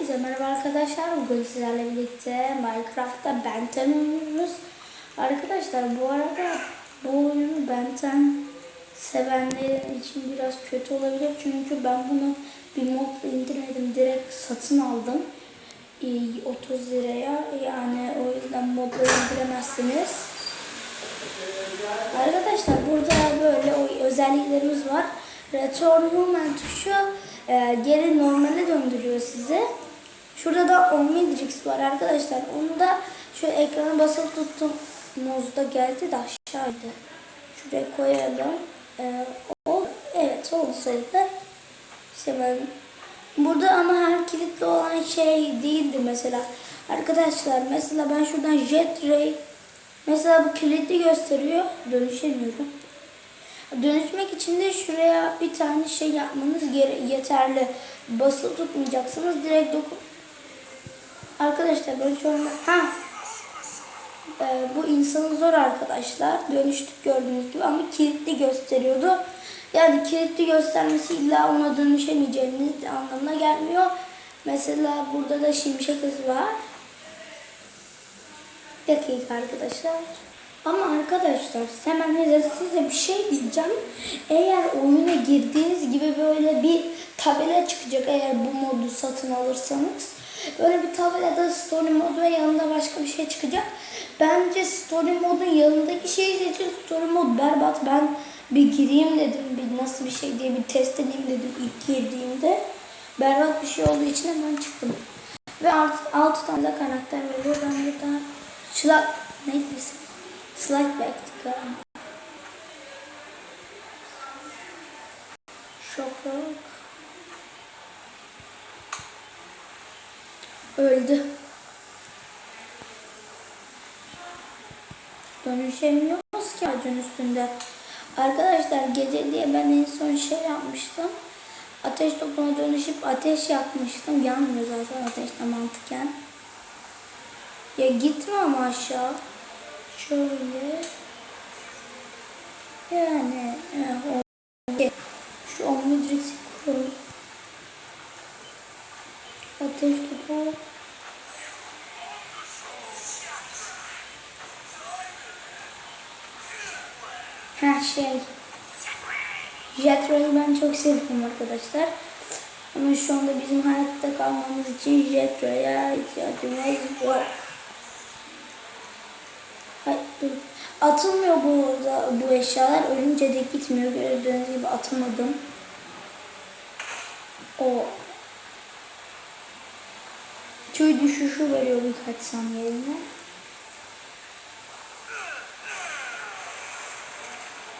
Hepinize merhaba arkadaşlar. Bugün sizlerle birlikte Minecraft'ta Benten oynuyoruz. Arkadaşlar bu arada bu oyunu Benten sevenler için biraz kötü olabilir. Çünkü ben bunu bir modla indirmedim. Direkt satın aldım. Ee, 30 liraya. Yani o yüzden modla indiremezsiniz. Arkadaşlar burada böyle özelliklerimiz var. Return Human tuşu e, geri normale döndürüyor sizi. Şurada da Omnidrix var arkadaşlar. Onu da şu ekrana basılı tuttuğumuzda geldi de aşağıydı. Şuraya koyalım. E, o, evet oldu sayılır. İşte ben Burada ama her kilitli olan şey değildi mesela. Arkadaşlar mesela ben şuradan Jet Ray Mesela bu kilitli gösteriyor. Dönüşemiyorum. Dönüşmek için de şuraya bir tane şey yapmanız yeterli. Basılı tutmayacaksınız. Direkt dokun. Arkadaşlar ben şu anda... Ha. Ee, bu insanı zor arkadaşlar. Dönüştük gördüğünüz gibi ama kilitli gösteriyordu. Yani kilitli göstermesi illa ona dönüşemeyeceğiniz anlamına gelmiyor. Mesela burada da şimşek hızı var dakika arkadaşlar. Ama arkadaşlar hemen size bir şey diyeceğim. Eğer oyuna girdiğiniz gibi böyle bir tabela çıkacak eğer bu modu satın alırsanız. Böyle bir tabelada story modu ve yanında başka bir şey çıkacak. Bence story modun yanındaki şeyi seçin. Story mod berbat. Ben bir gireyim dedim. Bir nasıl bir şey diye bir test edeyim dedim ilk girdiğimde. Berbat bir şey olduğu için hemen çıktım. Ve 6 tane de karakter veriyor. Ben burada Şlak neydi bizim? Slugback'ti galiba. Şokluk. Öldü. Dönüşemiyoruz ki ağacın üstünde. Arkadaşlar gece diye ben en son şey yapmıştım. Ateş topuna dönüşüp ateş yakmıştım. Yanmıyor zaten ateşte mantıken. Ya gitme ama aşağı. Şöyle. Yani e, o, şu Omnidrix'i koy. Ateş topu. Ha şey. Jet Ray'i ben çok seviyorum arkadaşlar. Ama şu anda bizim hayatta kalmamız için Jet Ray'a ihtiyacımız var. Hayır. Atılmıyor bu bu eşyalar. Ölünce de gitmiyor. Gördüğünüz gibi atamadım. O tüy düşüşü veriyor birkaç saniyeliğine.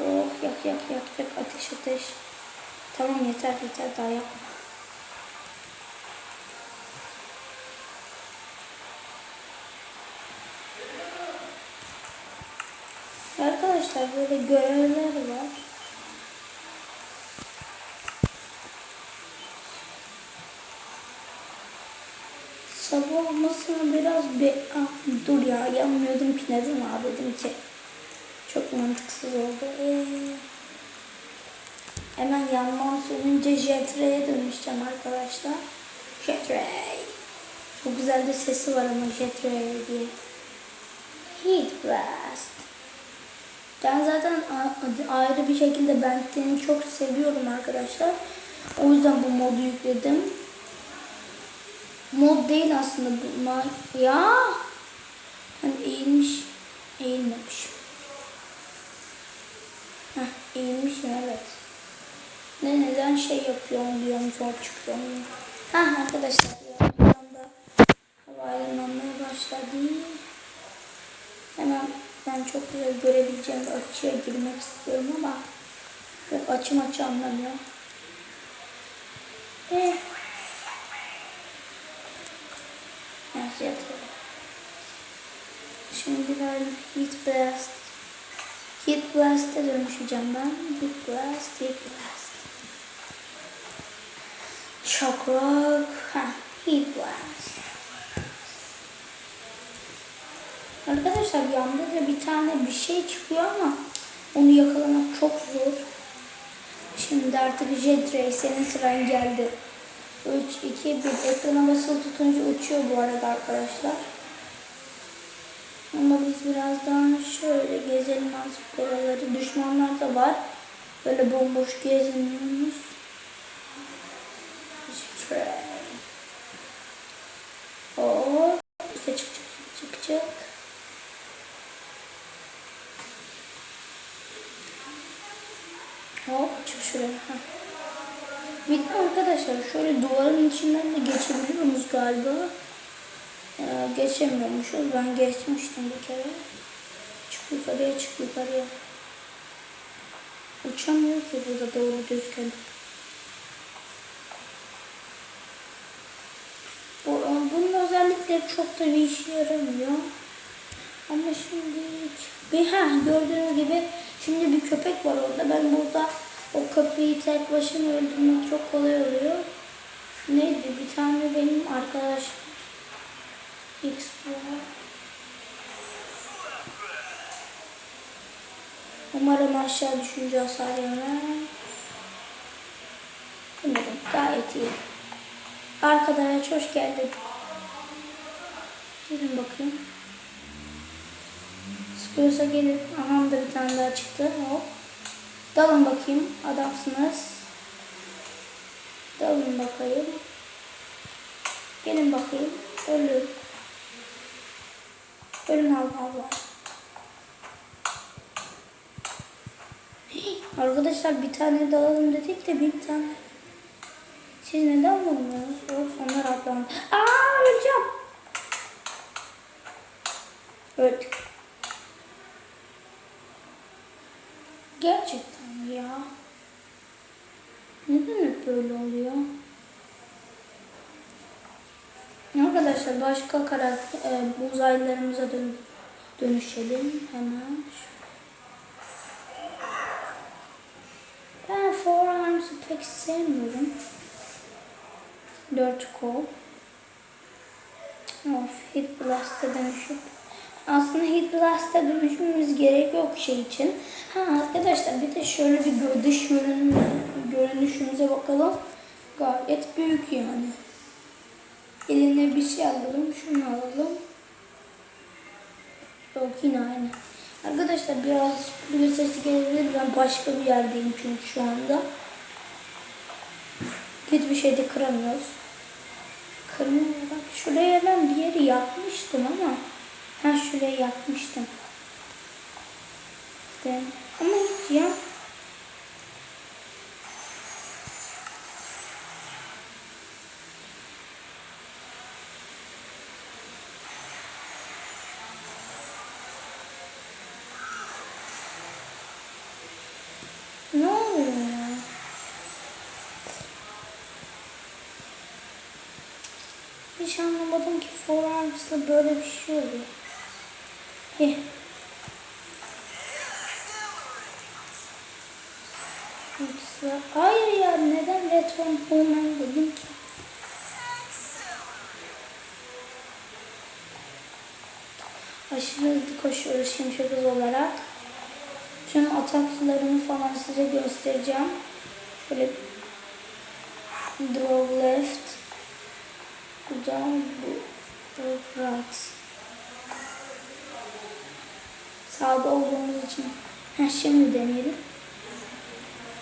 Oh yak yak yak yak ateş ateş. Tamam yeter yeter daha yapma. Arkadaşlar böyle görevler var. Sabah olmasına biraz bir ah, dur ya yanmıyordum ki ne zaman dedim ki. Çok mantıksız oldu. Ee, hemen yanmam sürünce Jetra'ya dönüşeceğim arkadaşlar. Jetra. Çok güzel de sesi var ama Jetra'ya diye. Heat Blast. Ben zaten ayrı bir şekilde Bentley'ni çok seviyorum arkadaşlar. O yüzden bu modu yükledim. Mod değil aslında bu. Ya. Hani eğilmiş. Eğilmemiş. Heh, eğilmiş evet. Ne neden şey yapıyorum diyorum zor çıkıyor. Heh arkadaşlar. Bir anda hava aydınlanmaya başladı. Hemen ben çok güzel görebileceğim bir açıya girmek istiyorum ama yok açım açı anlamıyor. Eh. Nasıl yapıyorum? Şimdi ben Heat Blast Heat Blast'e dönüşeceğim ben. Heat Blast, Heat Blast. Shock Rock, ha, Heat Blast. Arkadaşlar yanda da bir tane bir şey çıkıyor ama onu yakalamak çok zor. Şimdi artık Jet Ray senin sıran geldi. 3, 2, 1. Ekrana basılı tutunca uçuyor bu arada arkadaşlar. Ama biz birazdan şöyle gezelim azıcık oraları. Düşmanlar da var. Böyle bomboş geziniyoruz. Stray. Hop. İşte çık çık çık çık. Hop çık şuraya. Heh. Bitti arkadaşlar. Şöyle duvarın içinden de geçebiliyoruz galiba. Ee, geçemiyormuşuz. Ben geçmiştim bir kere. Çık yukarıya çık yukarıya. Uçamıyor ki burada doğru düzgün. Bu, bunun özellikleri çok da bir işe yaramıyor. Ama şimdi bir ha gördüğünüz gibi şimdi bir köpek var orada. Ben burada o köpeği tek başına öldürmek çok kolay oluyor. Neydi? Bir tane benim arkadaş var. Umarım aşağı düşünce hasar yemem. Umarım gayet iyi. Arkadaş hoş geldin. Gelin bakayım. Sıkıyorsa gelin. Aha bir tane daha çıktı. Hop. Dalın bakayım. Adamsınız. Dalın bakayım. Gelin bakayım. Ölün. Ölün Allah Allah. Arkadaşlar bir tane dalalım dedik de bir tane. Siz neden vurmuyorsunuz? Of onlar atlandı. Aa öleceğim. Öldük. Gerçekten ya. Neden böyle oluyor? Arkadaşlar başka karakter e, uzaylılarımıza dön dönüşelim hemen. Ben forearms'ı pek sevmiyorum. Dört kol. Of, Hit Blast'a dönüşüp. Aslında Hit Blast'a dönüşmemiz gerek yok şey için. Ha arkadaşlar bir de şöyle bir gö- dış görünüm, görünüşümüze bakalım. Gayet büyük yani. Eline bir şey alalım, şunu alalım. Yok yine aynı. Arkadaşlar biraz bir sesi gelebilir. Ben başka bir yerdeyim çünkü şu anda. Hiçbir şey de kıramıyoruz. Kırmıyor bak. Şuraya ben bir yeri yapmıştım ama. Ha şuraya yapmıştım. Ama hiç ya. Ne oluyor ya? Hiç anlamadım ki Forearms'da böyle bir şey oluyor. Heh. Hayır ya neden Return Home dedim ki? Aşırı hızlı koşuyoruz şimşek hız olarak. Tüm ataklarımı falan size göstereceğim. Şöyle draw left. Da bu. Right. Sağda olduğumuz için. Ha, şimdi deneyelim.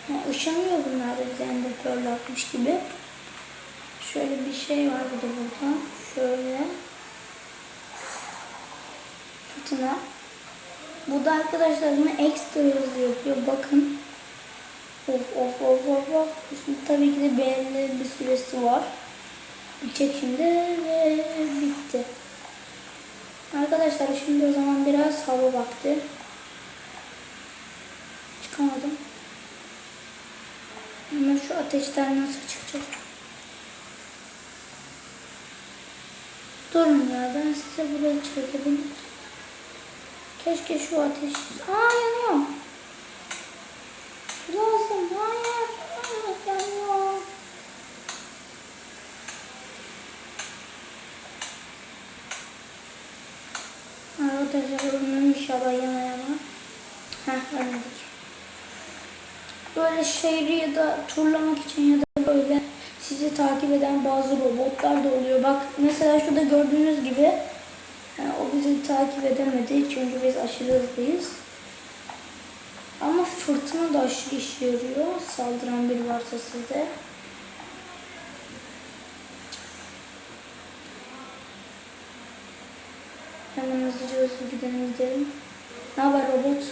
Ha, ışınmıyor bunlar da bize atmış gibi. Şöyle bir şey var bir de burada. Şöyle. Fırtına. Bu da arkadaşlar bunu ekstra hızlı yapıyor. Bakın. Of of of of of. Şimdi tabii ki de belirli bir süresi var. Bitecek şimdi ve bitti. Arkadaşlar şimdi o zaman biraz hava vakti. Çıkamadım. Ama şu ateşten nasıl çıkacağız? Durun ya ben size buraya çekebilirim. Keşke şu ateş... Aa yanıyor. Su lazım. Hayır. Hayır yanıyor. Arkadaşlar ölmem inşallah yanayama. Heh ölmedik. Böyle şehri ya da turlamak için ya da böyle sizi takip eden bazı robotlar da oluyor. Bak mesela şurada gördüğünüz gibi yani o bizi takip edemedi çünkü biz aşırı hızlıyız. Ama fırtına da aşırı işe yarıyor. Saldıran biri varsa size. Hemen hızlıca hızlı gidelim gidelim. Ne haber robot?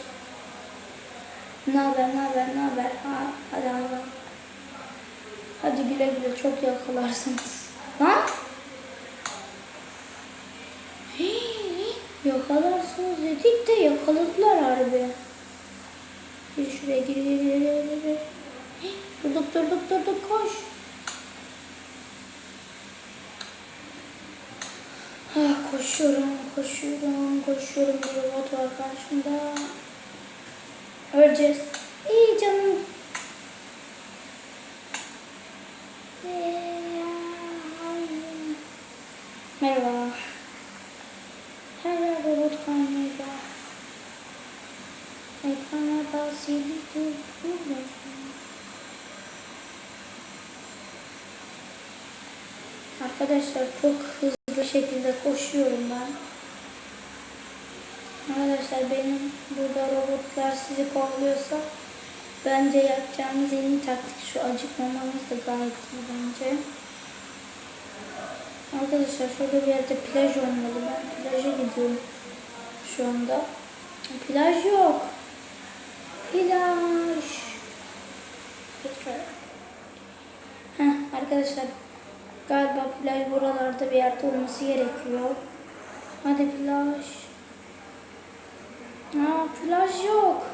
Ne haber, ne haber, ne haber? Ha, hadi hayvan. Hadi güle güle çok yakalarsınız. Lan! Hii, Yakalarsınız dedik de yakaladılar harbi. Bir şuraya gir, gir, Durduk, durduk, durduk, koş. Ah, koşuyorum, koşuyorum, koşuyorum. Bir robot var karşımda. Öleceğiz. İyi canım. Merhaba. Her yer robot kaynıyor. Ekrana da sildi. Arkadaşlar çok hızlı şekilde koşuyorum ben. Arkadaşlar benim burada robotlar sizi kovalıyorsa bence yapacağımız en iyi taktik şu acıkmamamız da gayet iyi bence. Arkadaşlar şurada bir yerde plaj olmalı. Ben plaja gidiyorum şu anda. Plaj yok. Plaj. Heh, arkadaşlar galiba plaj buralarda bir yerde olması gerekiyor. Hadi plaj. Aa plaj yok.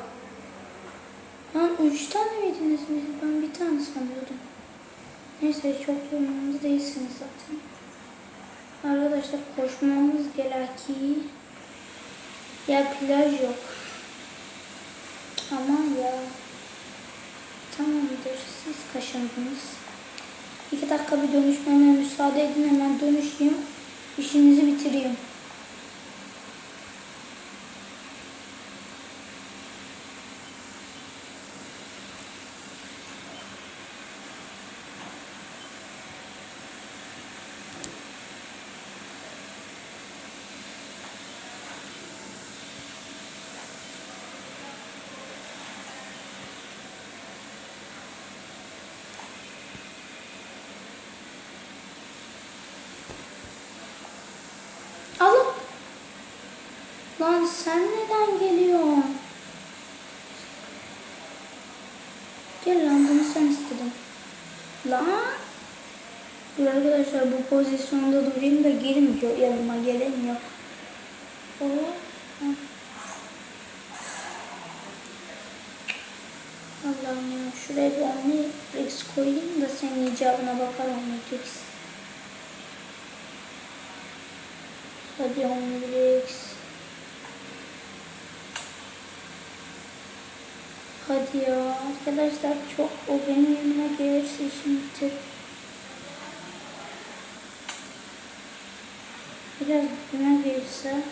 Lan üç tane miydiniz siz? Ben bir tane sanıyordum. Neyse çok yorumlarınız değilsiniz zaten. Arkadaşlar koşmamız gereki. Ya plaj yok. Aman ya. Tamamdır. Siz kaşındınız. İki dakika bir dönüşmeme müsaade edin. Hemen dönüşeyim. İşinizi bitireyim. Allah! Lan sen neden geliyorsun? Gel lan bunu sen istedin. Lan! Dur arkadaşlar bu pozisyonda durayım da girmiyor yanıma gelemiyor. Oo. ha. Allah'ım ya şuraya bir Omnitrix koyayım da senin icabına bakar Omnitrix. Hadi Omnitrix. Hadi ya arkadaşlar çok o benim yanıma gelirse bitir. Biraz buna gelirse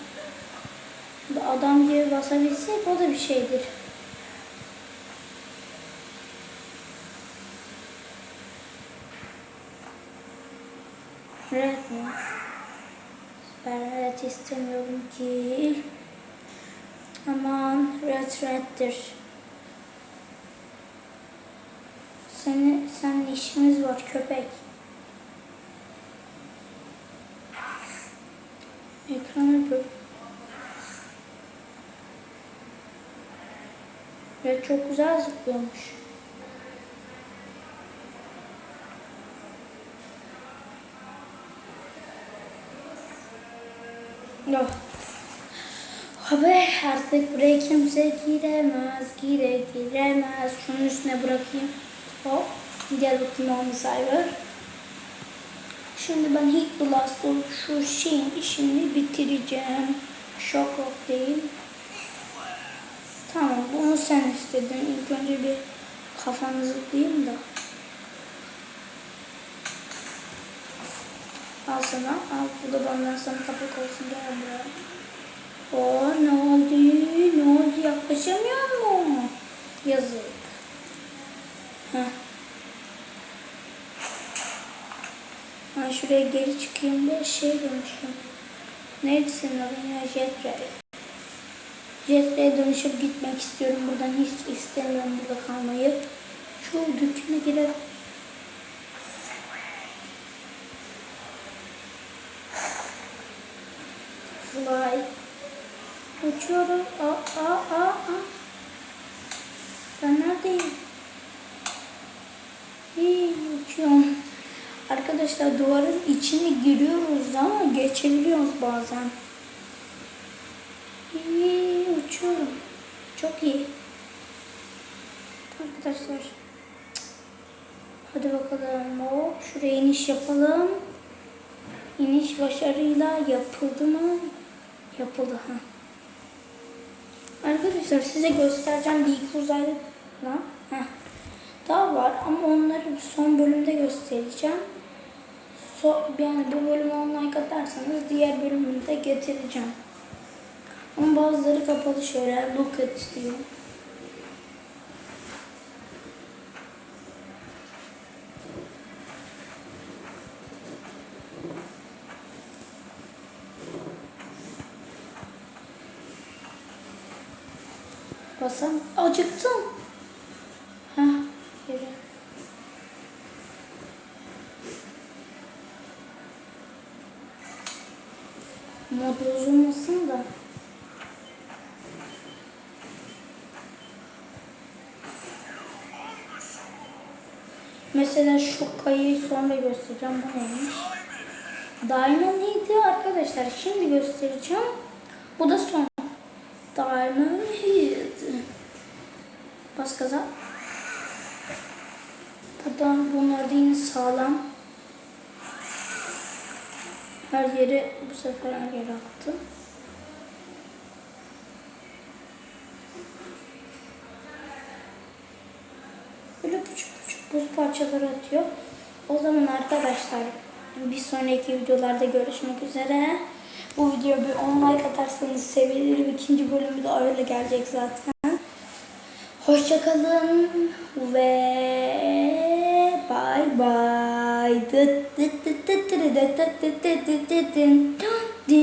adam gibi basabilsek o da bir şeydir. Red mi? Ben red istemiyorum ki. Aman red reddir. Seni, senin işimiz var köpek. Ekranı gör. Red çok güzel zıplıyormuş. Yok. Abi artık buraya kimse giremez, gire giremez. Şunun üstüne bırakayım. Hop. Bakayım on cyber. Şimdi ben Hit Blast şu şeyin işini bitireceğim. Shock Rock değil. Tamam bunu sen istedin. İlk önce bir kafanı zıplayayım da. Al sana. Al bu da benden sana kapak olsun. Gel buraya. Oo ne oldu? Ne oldu? Yaklaşamıyor mu? Yazık. Heh. Şuraya geri çıkayım da şey dönüşüm. Neydi senin adın ya? Jetray. Jetray'e dönüşüp gitmek istiyorum. Buradan hiç istemiyorum burada kalmayı. Şu dükkana girelim. Fly. Uçuyorum. Aa, aa, aa, aa. Ben neredeyim? İyi uçuyorum. Arkadaşlar duvarın içine giriyoruz ama geçebiliyoruz bazen. İyi uçuyorum. Çok iyi. Arkadaşlar. Hadi bakalım. Hop, şuraya iniş yapalım. İniş başarıyla yapıldı mı? Yapıldı ha. Arkadaşlar size göstereceğim bir iki uzaylı daha var ama onları son bölümde göstereceğim. So, yani bu bölümü online atarsanız diğer bölümünü de getireceğim. Ama bazıları kapalı şöyle look at diyor. Basam acıktım. Heh, yürü. Mod bozulmasın da. Mesela şu kayayı sonra göstereceğim. Bu neymiş? Diamond neydi arkadaşlar? Şimdi göstereceğim. Bu da son. Diamond Heat. Bas gaza. Buradan bunlar da yine sağlam. Her yere bu sefer her yere attım. Böyle küçük küçük buz parçaları atıyor. O zaman arkadaşlar bir sonraki videolarda görüşmek üzere. Bu videoya bir 10 like atarsanız sevinirim. İkinci bölümü de öyle gelecek zaten. Hoşçakalın ve bye bye. da da da da da da.